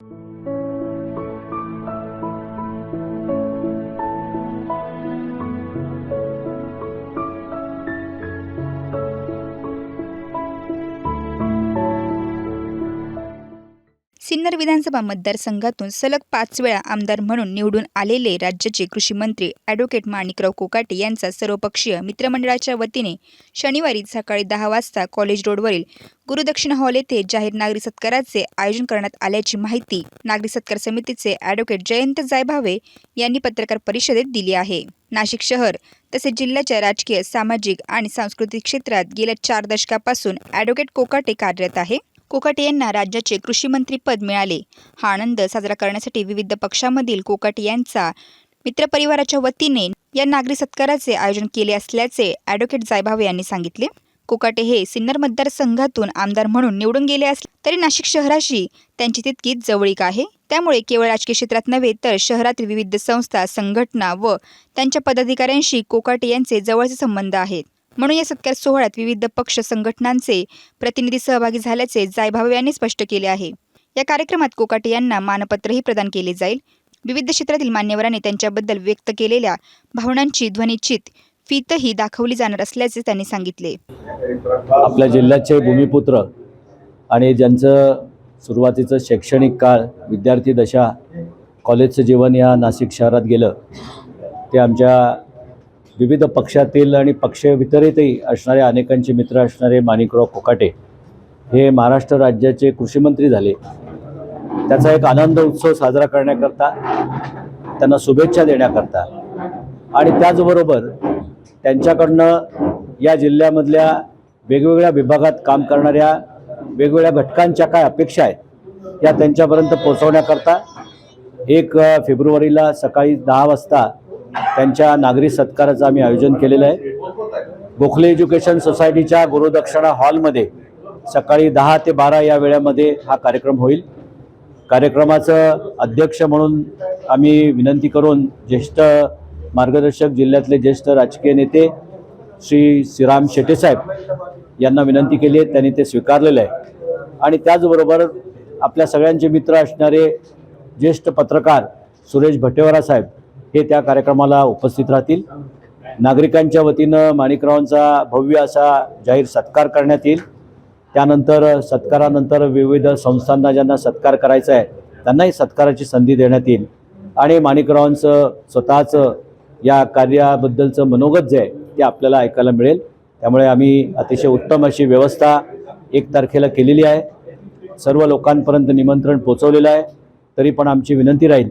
you Sinnar विधानसभा मतदारसंघातून सलग पाच वेळा आमदार म्हणून निवडून आलेले राज्याचे कृषी मंत्री ॲडव्होकेट माणिकराव कोकाटे यांचा सर्वपक्षीय मित्रमंडळाच्या वतीने शनिवारी सकाळी दहा वाजता कॉलेज रोडवरील गुरुदक्षिणा हॉल येथे जाहीर नागरी सत्काराचे आयोजन करण्यात आल्याची माहिती नागरी सत्कार समितीचे ॲडव्होकेट जयंत जायभावे यांनी पत्रकार परिषदेत दिली आहे. नाशिक शहर तसेच जिल्ह्याच्या राजकीय सामाजिक आणि सांस्कृतिक क्षेत्रात गेल्या चार दशकापासून ॲडव्होकेट कोकाटे कार्यरत आहे. कोकाटे यांना राज्याचे कृषीमंत्रीपद मिळाले. हा आनंद साजरा करण्यासाठी विविध पक्षामधील कोकाटे यांचा मित्रपरिवाराच्या वतीने या नागरी सत्काराचे आयोजन केले असल्याचे ॲडव्होकेट जायभावे यांनी सांगितले. कोकाटे हे सिन्नर मतदारसंघातून आमदार म्हणून निवडून गेले असले तरी नाशिक शहराशी त्यांची तितकीच जवळीक आहे. त्यामुळे केवळ राजकीय क्षेत्रात नव्हे तर शहरातील विविध संस्था संघटना व त्यांच्या पदाधिकाऱ्यांशी कोकाटे यांचे जवळचे संबंध आहेत. म्हणून या सत्कार सोहळ्यात विविध पक्ष संघटनांचे प्रतिनिधी सहभागी झाल्याचे जायभावे यांनी स्पष्ट केले आहे. या कार्यक्रमात कोकाटे यांना मानपत्रही प्रदान केले जाईल. विविध क्षेत्रातील मान्यवरांनी त्यांच्याबद्दल व्यक्त केलेल्या भावनांची ध्वनिचित फीतही दाखवली जाणार असल्याचे त्यांनी सांगितले. आपल्या जिल्ह्याचे भूमिपुत्र आणि ज्यांचं सुरुवातीचं शैक्षणिक काळ विद्यार्थी दशा कॉलेजचं जीवन या नाशिक शहरात गेलं ते आमच्या विविध पक्षातील आणि पक्ष वितरितही असणारे अनेकांचे मित्र असणारे माणिकराव कोकाटे हे महाराष्ट्र राज्याचे कृषीमंत्री झाले. त्याचा एक आनंद उत्सव साजरा करण्याकरता त्यांना शुभेच्छा देण्याकरता आणि त्याचबरोबर त्यांच्याकडनं या जिल्ह्यामधल्या वेगवेगळ्या विभागात काम करणाऱ्या वेगवेगळ्या घटकांच्या काय अपेक्षा आहेत या त्यांच्यापर्यंत पोचवण्याकरता एक फेब्रुवारीला सकाळी दहा वाजता त्यांच्या नागरी सत्काराचं आम्ही आयोजन केलेलं आहे. गोखले एज्युकेशन सोसायटीच्या गुरुदक्षिणा हॉलमध्ये सकाळी दहा ते बारा या वेळामध्ये हा कार्यक्रम होईल. कार्यक्रमाचं अध्यक्ष म्हणून आम्ही विनंती करून ज्येष्ठ मार्गदर्शक जिल्ह्यातले ज्येष्ठ राजकीय नेते श्री श्रीराम शेटेसाहेब यांना विनंती केली आहे. त्यांनी ते स्वीकारलेलं आहे. आणि त्याचबरोबर आपल्या सगळ्यांचे मित्र असणारे ज्येष्ठ पत्रकार सुरेश भटेवरा साहेब हे त्या कार्यक्रमाला उपस्थित राहतील. नागरिकांच्या वतीनं माणिकरावांचा भव्य असा जाहीर सत्कार करण्यात येईल. त्यानंतर सत्कारानंतर विविध संस्थांना ज्यांना सत्कार करायचा आहे त्यांनाही सत्काराची संधी देण्यात येईल. आणि माणिकरावांचं स्वतःचं या कार्याबद्दलचं मनोगत जे आहे ते आपल्याला ऐकायला मिळेल. त्यामुळे आम्ही अतिशय उत्तम अशी व्यवस्था एक तारखेला केलेली आहे. सर्व लोकांपर्यंत निमंत्रण पोचवलेलं आहे. तरी पण आमची विनंती राहील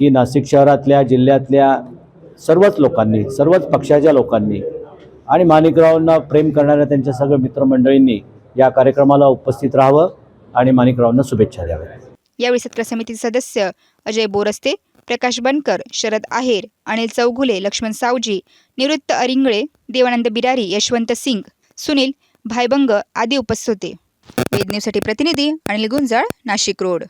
की नाशिक शहरातल्या जिल्ह्यातल्या सर्वच लोकांनी सर्वच पक्षाच्या लोकांनी आणि माणिकरावांना प्रेम करणाऱ्या त्यांच्या सगळ्या मित्रमंडळींनी या कार्यक्रमाला उपस्थित राहावं आणि माणिकरावांना शुभेच्छा द्याव्या यावेळी सत्र समितीचे सदस्य अजय बोरस्ते प्रकाश बनकर शरद आहेर अनिल चौघुले लक्ष्मण सावजी निवृत्त अरिंगळे देवानंद बिरारी यशवंत सिंग सुनील भायबंग आदी उपस्थित होते. वेद न्यूजसाठी प्रतिनिधी अनिल गुंजाळ नाशिक रोड.